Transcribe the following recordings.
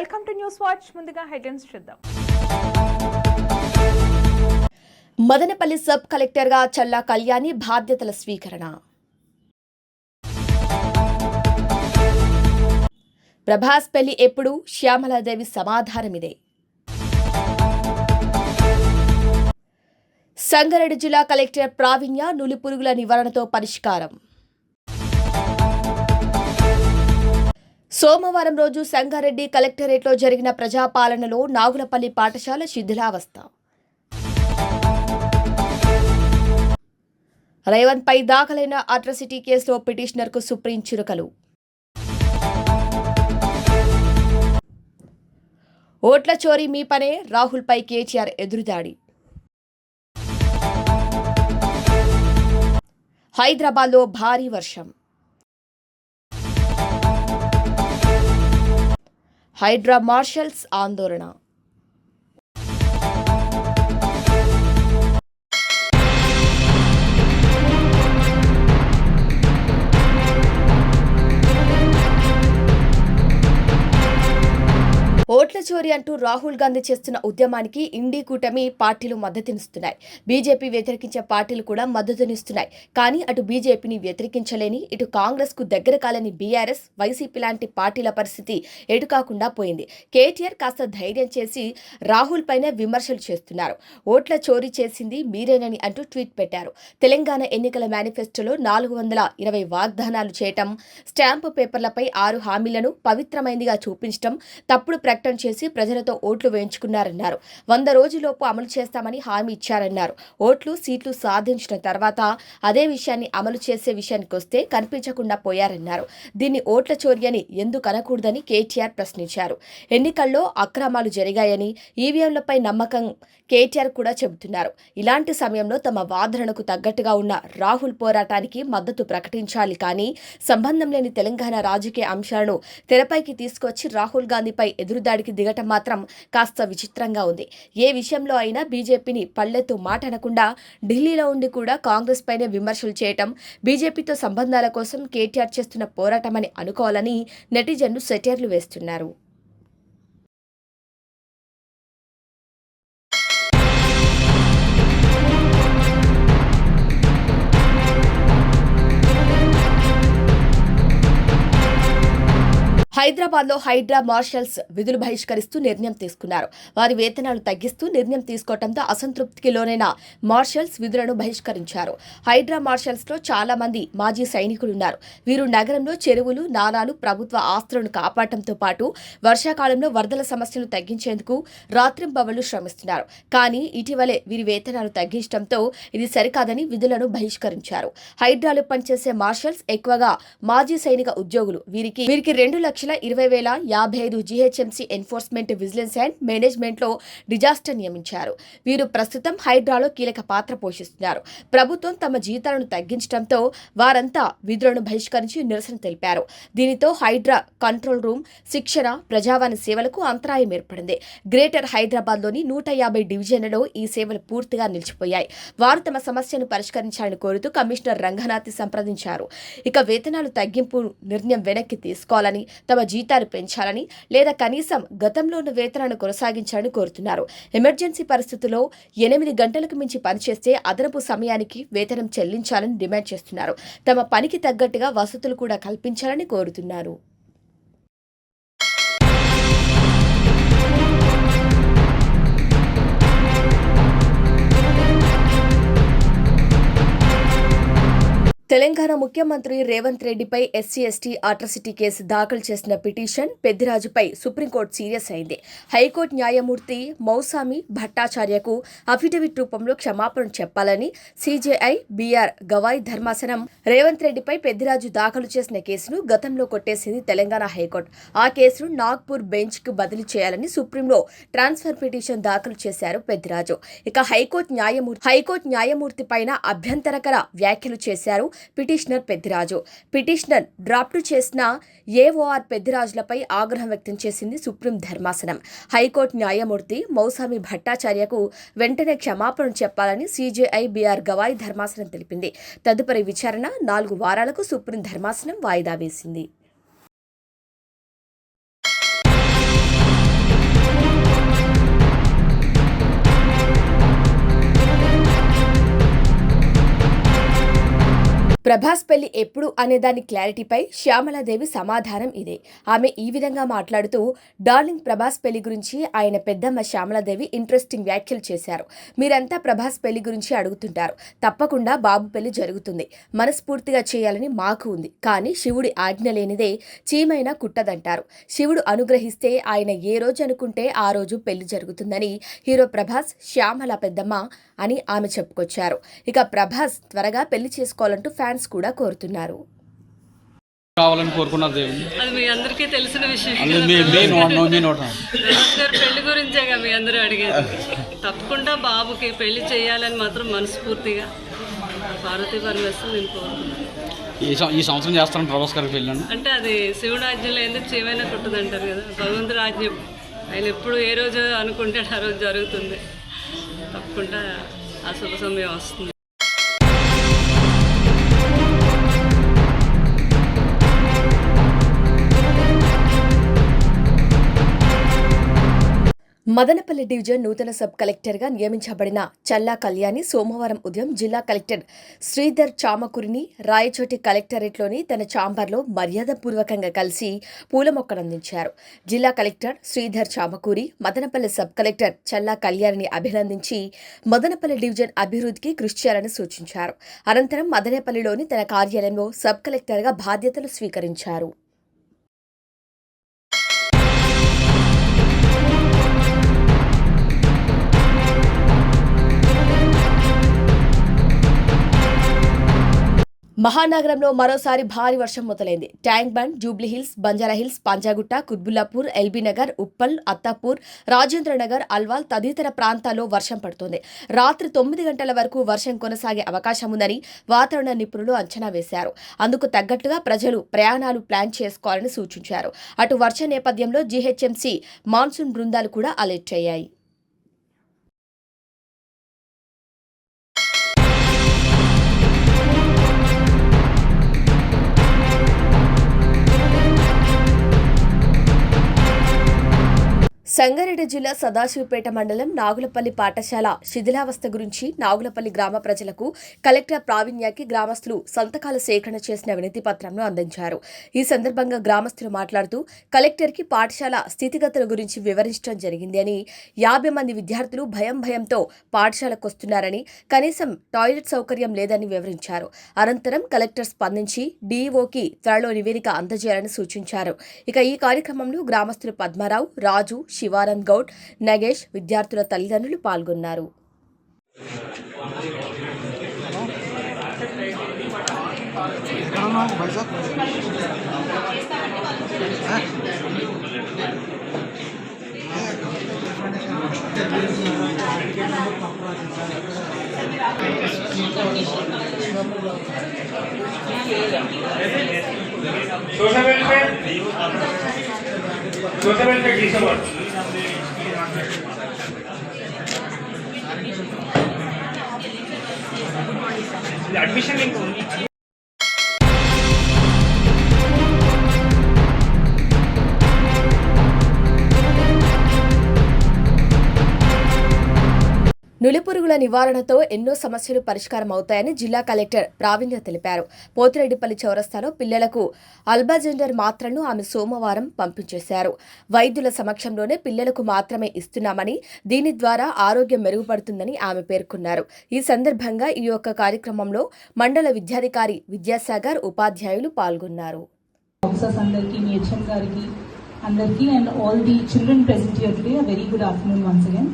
Welcome to news watch. ముందుగా headlines చూద్దాం. Madanapalle sub కలెక్టర్గా చల్లా కళ్యాణి బాధ్యతల స్వీకరణ. ప్రభాస్ పెళ్ళి ఎప్పుడు శ్యామలాదేవి సమాధానమిదే. సంగారెడ్డి జిల్లా కలెక్టర్ ప్రావీణ్య నులిపురుగుల నివారణతో పరిష్కారం. సోమవారం రోజు సంగారెడ్డి కలెక్టరేట్లో జరిగిన ప్రజాపాలనలో నాగులపల్లి పాఠశాల శిథిలావస్థ. రేవంత్ పై దాఖలైన అట్రసిటీ కేసులో పిటిషనర్కు సుప్రీం చిరుకలు. ఓట్ల చోరీ మీ పనే రాహుల్పై కేటీఆర్ ఎదురుదాడి హైదరాబాద్లో భారీ వర్షం. హైడ్రా మార్షల్స్ ఆందోళన. ఓట్ల చోరీ అంటూ రాహుల్ గాంధీ చేస్తున్న ఉద్యమానికి ఇండీ కూటమి పార్టీలు మద్దతునిస్తున్నాయి. బీజేపీ వ్యతిరేకించే పార్టీలు కూడా మద్దతునిస్తున్నాయి. కానీ అటు బీజేపీని వ్యతిరేకించలేని ఇటు కాంగ్రెస్కు దగ్గర కాలని బీఆర్ఎస్ వైసీపీ లాంటి పార్టీల పరిస్థితి ఎటు కాకుండా పోయింది. కేటీఆర్ కాస్త ధైర్యం చేసి రాహుల్ పైన విమర్శలు చేస్తున్నారు. ఓట్ల చోరీ చేసింది మీరేనని అంటూ ట్వీట్ పెట్టారు. తెలంగాణ ఎన్నికల మేనిఫెస్టోలో నాలుగు వందల ఇరవై వాగ్దానాలు చేయటం స్టాంపు పేపర్లపై ఆరు హామీలను పవిత్రమైందిగా చూపించటం తప్పుడు ప్రకటన చేసి ప్రజలతో ఓట్లు వేయించుకున్నారన్నారు. వంద రోజులోపు అమలు చేస్తామని హామీ ఇచ్చారన్నారు. ఓట్లు సీట్లు సాధించిన తర్వాత అదే విషయాన్ని అమలు చేసే విషయానికి వస్తే కనిపించకుండా పోయారన్నారు. దీన్ని ఓట్ల చోరీ అని ఎందుకు అనకూడదని కేటీఆర్ ప్రశ్నించారు. ఎన్నికల్లో అక్రమాలు జరిగాయని ఈవీఎంలపై నమ్మకం కేటీఆర్ కూడా చెబుతున్నారు. ఇలాంటి సమయంలో తమ వాదనకు తగ్గట్టుగా ఉన్న రాహుల్ పోరాటానికి మద్దతు ప్రకటించాలి కానీ సంబంధం లేని తెలంగాణ రాజకీయ అంశాలను తెరపైకి తీసుకొచ్చి రాహుల్ గాంధీపై దాడికి దిగటం మాత్రం కాస్త విచిత్రంగా ఉంది. ఏ విషయంలో అయినా బీజేపీని పల్లెత్తు మాట అనకుండా ఢిల్లీలో ఉండి కూడా కాంగ్రెస్ పైనే విమర్శలు చేయటం బీజేపీతో సంబంధాల కోసం కేటీఆర్ చేస్తున్న పోరాటమని అనుకోవాలని నెటిజన్లు సెటైర్లు వేస్తున్నారు. హైదరాబాద్లో హైడ్రా మార్షల్స్ విధులు బహిష్కరిస్తూ నిర్ణయం తీసుకున్నారు. వారి వేతనాలు తగ్గిస్తూ నిర్ణయం తీసుకోవడంతో అసంతృప్తికి లోనైన మార్షల్స్ విధులను బహిష్కరించారు. హైడ్రా మార్షల్స్లో చాలా మంది మాజీ సైనికులు ఉన్నారు వీరు నగరంలో చెరువులు నాలాలు ప్రభుత్వ ఆస్తులను కాపాడటంతో పాటు వర్షాకాలంలో వరదల సమస్యలు తగ్గించేందుకు రాత్రింబవళ్ళు శ్రమిస్తున్నారు. కానీ ఇటీవలే వీరి వేతనాలు తగ్గించడంతో ఇది సరికాదని విధులను బహిష్కరించారు. హైడ్రాలో పనిచేసే మార్షల్స్ ఎక్కువగా మాజీ సైనిక ఉద్యోగులు. వీరికి వీరికి రెండు లక్షల ఇరవై వేల యాభై ఐదు జీహెచ్ఎంసీ ఎన్ఫోర్స్మెంట్ విజిలెన్స్ అండ్ మేనేజ్మెంట్లో డిజాస్టర్ నియమించారు. వీరు ప్రస్తుతం హైడ్రాలో కీలక పాత్ర పోషిస్తున్నారు. ప్రభుత్వం తమ జీతాలను తగ్గించడంతో వారంతా విధులను బహిష్కరించి నిరసన తెలిపారు. దీనితో హైడ్రా కంట్రోల్ రూమ్ శిక్షణ ప్రజావాణి సేవలకు అంతరాయం ఏర్పడింది. గ్రేటర్ హైదరాబాద్లోని నూట యాభై డివిజన్లలో ఈ సేవలు పూర్తిగా నిలిచిపోయాయి. వారు తమ సమస్యను పరిష్కరించాలని కోరుతూ కమిషనర్ రంగనాథ్ సంప్రదించారు. ఇక వేతనాలు తగ్గింపు నిర్ణయం వెనక్కి తీసుకోవాలని తమ జీతాలు పెంచాలని లేదా కనీసం గతంలో ఉన్న వేతనాన్ని కొనసాగించాలని కోరుతున్నారు. ఎమర్జెన్సీ పరిస్థితుల్లో ఎనిమిది గంటలకు మించి పనిచేస్తే అదనపు సమయానికి వేతనం చెల్లించాలని డిమాండ్ చేస్తున్నారు. తమ పనికి తగ్గట్టుగా వసతులు కూడా కల్పించాలని కోరుతున్నారు. తెలంగాణ ముఖ్యమంత్రి రేవంత్ రెడ్డిపై ఎస్సీ ఎస్టీ అట్రసిటీ కేసు దాఖలు చేసిన పిటిషన్ పెద్దిరాజుపై సుప్రీంకోర్టు సీరియస్ అయింది. హైకోర్టు న్యాయమూర్తి మౌసామి భట్టాచార్యకు అఫిడవిట్ రూపంలో క్షమాపణ చెప్పాలని సీజేఐ బీఆర్ గవాయ్ ధర్మాసనం రేవంత్ రెడ్డిపై పెద్దిరాజు దాఖలు చేసిన కేసును గతంలో కొట్టేసింది తెలంగాణ హైకోర్టు. ఆ కేసును నాగ్పూర్ బెంచ్కు బదిలీ చేయాలని సుప్రీంలో ట్రాన్స్ఫర్ పిటిషన్ దాఖలు చేశారు పెద్దిరాజు. ఇక హైకోర్టు న్యాయమూర్తి హైకోర్టు న్యాయమూర్తి పైన అభ్యంతరకర వ్యాఖ్యలు చేశారు పిటిషనర్ పెద్దిరాజు. పిటిషనర్ డ్రాప్ట్ చేసిన ఏఓఆర్ పెద్దిరాజులపై ఆగ్రహం వ్యక్తం చేసింది సుప్రీం ధర్మాసనం. హైకోర్టు న్యాయమూర్తి మౌసామి భట్టాచార్యకు వెంటనే క్షమాపణ చెప్పాలని సీజేఐ బీఆర్ గవాయ్ ధర్మాసనం తెలిపింది. తదుపరి విచారణ నాలుగు వారాలకు సుప్రీం ధర్మాసనం వాయిదా వేసింది. ప్రభాస్ పెళ్ళి ఎప్పుడు అనే దాని క్లారిటీపై శ్యామలాదేవి సమాధానం ఇదే. ఆమె ఈ విధంగా మాట్లాడుతూ డార్లింగ్ ప్రభాస్ పెళ్ళి గురించి ఆయన పెద్దమ్మ శ్యామలాదేవి ఇంట్రెస్టింగ్ వ్యాఖ్యలు చేశారు. మీరంతా ప్రభాస్ పెళ్ళి గురించి అడుగుతుంటారు. తప్పకుండా బాబు పెళ్ళి జరుగుతుంది. మనస్ఫూర్తిగా చేయాలని మాకు ఉంది. కానీ శివుడి ఆజ్ఞ లేనిదే చీమైనా కుట్టదంటారు. శివుడు అనుగ్రహిస్తే ఆయన ఏ రోజు అనుకుంటే ఆ రోజు పెళ్ళి జరుగుతుందని హీరో ప్రభాస్ శ్యామల పెద్దమ్మ అని ఆమె చెప్పుకొచ్చారు. ఇక ప్రభాస్ త్వరగా పెళ్ళి చేసుకోవాలంటూ ఫ్యాన్స్ కూడా కోరుతున్నారు. కావాలని కోరుకున్నారు దేవుని అది మీ అందరికీ తెలిసిన విషయం పెళ్ళి గురించేగా మీ అందరూ అడిగేది. తప్పకుండా బాబుకి పెళ్ళి చేయాలని మాత్రం మనస్ఫూర్తిగా పార్వతీ పరమేశ్వరం నేను కోరుకున్నాను ఈ సంవత్సరం చేస్తాను ప్రభాస్ గారికి వెళ్ళాను అంటే అది శివుడు ఆజ్ఞలో ఎందుకు చేయమైనా కుట్టదంటారు కదా? భగవంతుడు ఆజ్ఞ. ఆయన ఎప్పుడు ఏ రోజు అనుకుంటే ఆ రోజు జరుగుతుంది. తప్పకుండా ఆ శుభ సమయం వస్తుంది. మదనపల్లి డివిజన్ నూతన సబ్ కలెక్టర్గా నియమించబడిన చల్లా కళ్యాణి సోమవారం ఉదయం జిల్లా కలెక్టర్ శ్రీధర్ చామకురిని రాయచోటి కలెక్టరేట్లోని తన ఛాంబర్లో మర్యాదపూర్వకంగా కలిసి పూల మొక్కనందించారు జిల్లా collector Sridhar Chamakuri Madanapalle sub collector Challa కళ్యాణిని అభినందించి మదనపల్లి డివిజన్ అభివృద్ధికి కృషి చేయాలని సూచించారు. అనంతరం మదనపల్లిలోని తన కార్యాలయంలో సబ్ కలెక్టర్గా బాధ్యతలు స్వీకరించారు. మహానగరంలో మరోసారి భారీ వర్షం మొదలైంది. ట్యాంక్ బండ్ జూబ్లీహిల్స్ బంజారాహిల్స్ పంజాగుట్ట కుత్బుల్లాపూర్ ఎల్బీనగర్ ఉప్పల్ అత్తాపూర్ రాజేంద్రనగర్ అల్వాల్ తదితర ప్రాంతాల్లో వర్షం పడుతోంది. రాత్రి తొమ్మిది గంటల వరకు వర్షం కొనసాగే అవకాశం ఉందని వాతావరణ నిపుణులు అంచనా వేశారు. అందుకు తగ్గట్టుగా ప్రజలు ప్రయాణాలు ప్లాన్ చేసుకోవాలని సూచించారు. అటు వర్ష నేపథ్యంలో జీహెచ్ఎంసీ మాన్సూన్ బృందాలు కూడా అలర్ట్ అయ్యాయి. సంగారెడ్డి జిల్లా సదాశివపేట మండలం నాగులపల్లి పాఠశాల శిథిలావస్థ గురించి నాగులపల్లి గ్రామ ప్రజలకు కలెక్టర్ ప్రావీణ్యకి గ్రామస్తులు సంతకాల సేకరణ చేసిన వినతి పత్రంను అందించారు. ఈ సందర్భంగా గ్రామస్తులు మాట్లాడుతూ కలెక్టర్కి పాఠశాల స్థితిగతుల గురించి వివరించడం జరిగింది అని యాభై మంది విద్యార్థులు భయం భయంతో పాఠశాలకు వస్తున్నారని కనీసం టాయిలెట్ సౌకర్యం లేదని వివరించారు. అనంతరం కలెక్టర్ స్పందించి డీఈఓకి త్వరలో నివేదిక అందజేయాలని సూచించారు. ఇక ఈ కార్యక్రమంలో గ్రామస్తులు పద్మారావు రాజు శివ శివానంద్ గౌడ్ నగేష్ విద్యార్థుల తల్లిదండ్రులు పాల్గొన్నారు. సోషల్ వెల్ఫేర్ సోషల్ వెల్ఫేర్ తీసుకోవచ్చు admission link only. నులిపురుగుల నివారణతో ఎన్నో సమస్యలు పరిష్కారం అవుతాయని జిల్లా కలెక్టర్ ప్రావీణ్య తెలిపారు. పోతిరెడ్డిపల్లి చౌరస్తాలో పిల్లలకు అల్బాజెండర్ మాత్రలను ఆమె సోమవారం పంపించేశారు. వైద్యుల సమక్షంలోనే పిల్లలకు మాత్రమే ఇస్తున్నామని దీని ద్వారా ఆరోగ్యం మెరుగుపడుతుందని ఆమె పేర్కొన్నారు. ఈ సందర్భంగా ఈ యొక్క కార్యక్రమంలో మండల విద్యాధికారి విద్యాసాగర్ ఉపాధ్యాయులు పాల్గొన్నారు. అందరికీ and all the children present very good afternoon once again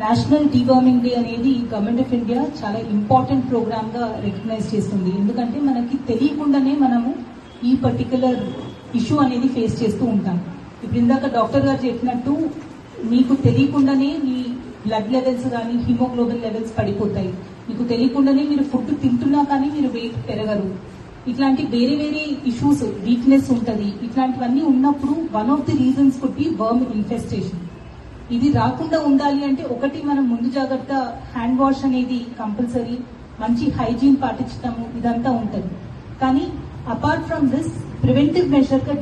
national deworming day అనేది గవర్నమెంట్ ఆఫ్ ఇండియా చాలా ఇంపార్టెంట్ ప్రోగ్రామ్గా రికగ్నైజ్ చేస్తుంది. ఎందుకంటే మనకి తెలియకుండానే మనము ఈ పర్టికులర్ ఇష్యూ అనేది ఫేస్ చేస్తూ ఉంటాం. ఇప్పుడు ఇందాక డాక్టర్ గారు చెప్పినట్టు మీకు తెలియకుండానే మీ బ్లడ్ లెవెల్స్ కానీ హిమోగ్లోబిన్ లెవెల్స్ పడిపోతాయి. మీకు తెలియకుండానే మీరు ఫుడ్ తింటున్నా కానీ మీరు వెయిట్ పెరగరు. ఇట్లాంటి వేరే వేరే ఇష్యూస్ వీక్నెస్ ఉంటుంది. ఇట్లాంటివన్నీ ఉన్నప్పుడు one of the reasons could be worm infestation ఇది రాకుండా ఉండాలి అంటే ఒకటి మనం ముందు జాగ్రత్త హ్యాండ్ వాష్ అనేది కంపల్సరీ మంచి హైజీన్ పాటించడము ఇదంతా ఉంటుంది. కానీ అపార్ట్ ఫ్రమ్ దిస్ ప్రివెంటివ్ మెషర్గా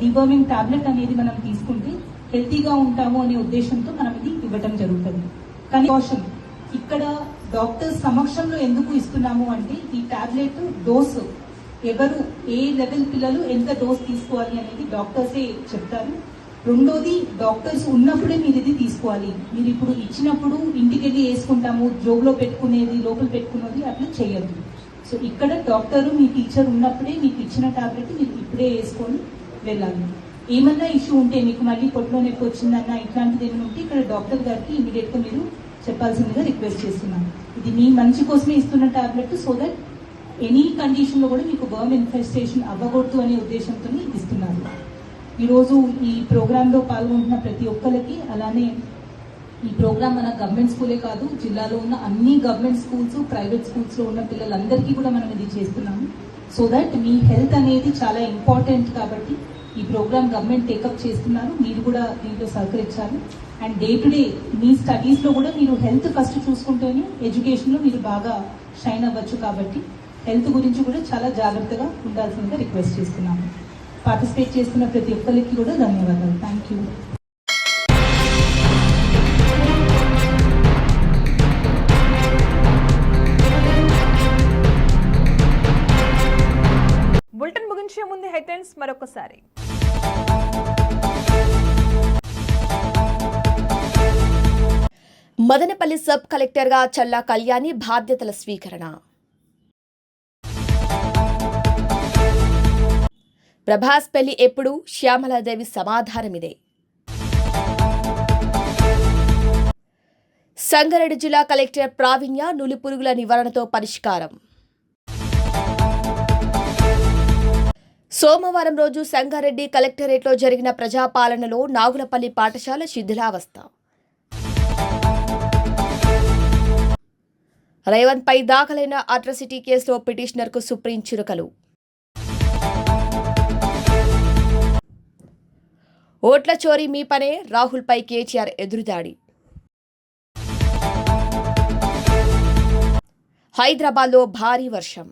టాబ్లెట్ అనేది మనం తీసుకుంటే హెల్తీగా ఉంటాము అనే ఉద్దేశంతో మనం ఇది ఇవ్వటం జరుగుతుంది. కానీ caution, ఇక్కడ డాక్టర్ సమక్షంలో ఎందుకు ఇస్తున్నాము అంటే ఈ టాబ్లెట్ డోసు ఎవరు ఏ లెవెల్ పిల్లలు ఎంత డోస్ తీసుకోవాలి అనేది డాక్టర్సే చెప్తారు. రెండోది డాక్టర్స్ ఉన్నప్పుడే మీరు ఇది తీసుకోవాలి. మీరు ఇప్పుడు ఇచ్చినప్పుడు ఇంటికి వెళ్ళి వేసుకుంటాము జోబులో పెట్టుకునేది లోపల పెట్టుకునేది అట్లా చేయొద్దు సో ఇక్కడ డాక్టర్ మీ టీచర్ ఉన్నప్పుడే మీకు ఇచ్చిన టాబ్లెట్ మీరు ఇప్పుడే వేసుకొని వెళ్ళాలి. ఏమన్నా ఇష్యూ ఉంటే మీకు మళ్ళీ పొట్టులో నొప్పి వచ్చిందన్న ఇట్లాంటిది ఏమైనా ఉంటే ఇక్కడ డాక్టర్ గారికి ఇమీడియట్గా మీరు చెప్పాల్సిందిగా రిక్వెస్ట్ చేస్తున్నాను. ఇది మీ మంచి కోసమే ఇస్తున్న టాబ్లెట్ సో దట్ ఎనీ కండిషన్లో కూడా మీకు బర్మ్ ఇన్ఫెస్టేషన్ అవ్వకూడదు అనే ఉద్దేశంతో ఇస్తున్నారు ఈరోజు ఈ ప్రోగ్రాంలో పాల్గొంటున్న ప్రతి ఒక్కరికి అలానే ఈ ప్రోగ్రామ్ మన గవర్నమెంట్ స్కూలే కాదు జిల్లాలో ఉన్న అన్ని గవర్నమెంట్ స్కూల్స్ ప్రైవేట్ స్కూల్స్లో ఉన్న పిల్లలందరికీ కూడా మనం ఇది చేస్తున్నాము. సో దట్ మీ హెల్త్ అనేది చాలా ఇంపార్టెంట్ కాబట్టి ఈ ప్రోగ్రామ్ గవర్నమెంట్ టేకప్ చేస్తున్నారు. మీరు కూడా దీంట్లో సహకరించాలి. అండ్ డే టు డే మీ స్టడీస్లో కూడా మీరు హెల్త్ ఫస్ట్ చూసుకుంటేనే ఎడ్యుకేషన్లో మీరు బాగా షైన్ అవ్వచ్చు కాబట్టి హెల్త్ గురించి కూడా చాలా జాగ్రత్తగా ఉండాల్సిందిగా రిక్వెస్ట్ చేస్తున్నాము. పార్టిసిపేట్ చేస్తున్న ప్రతి ఒక్కరికి కూడా ధన్యవాదాలు. థ్యాంక్ యూ బులెటిన్ ముగించే ముందు హెడ్లైన్స్ మరొకసారి. మదనపల్లి సబ్ కలెక్టర్గా చల్లా కళ్యాణి బాధ్యతల స్వీకరణ. ప్రభాస్ పెళ్ళి ఎప్పుడు శ్యామలాదేవి సమాధానమిదే. సంగారెడ్డి జిల్లా కలెక్టర్ ప్రావీణ్య నులిపురుగుల నివారణతో పరిష్కారం. సోమవారం రోజు సంగారెడ్డి కలెక్టరేట్లో జరిగిన ప్రజాపాలనలో నాగులపల్లి పాఠశాల శిథిలావస్థ. రేవంత్ పై దాఖలైన అట్రసిటీ కేసులో పిటిషనర్కు సుప్రీం చిరుకలు. ఓట్ల చోరీ మీ పనే రాహుల్పై కేటీఆర్ ఎదురుదాడి హైదరాబాద్లో భారీ వర్షం.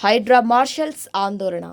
హైడ్రా మార్షల్స్ ఆందోళన.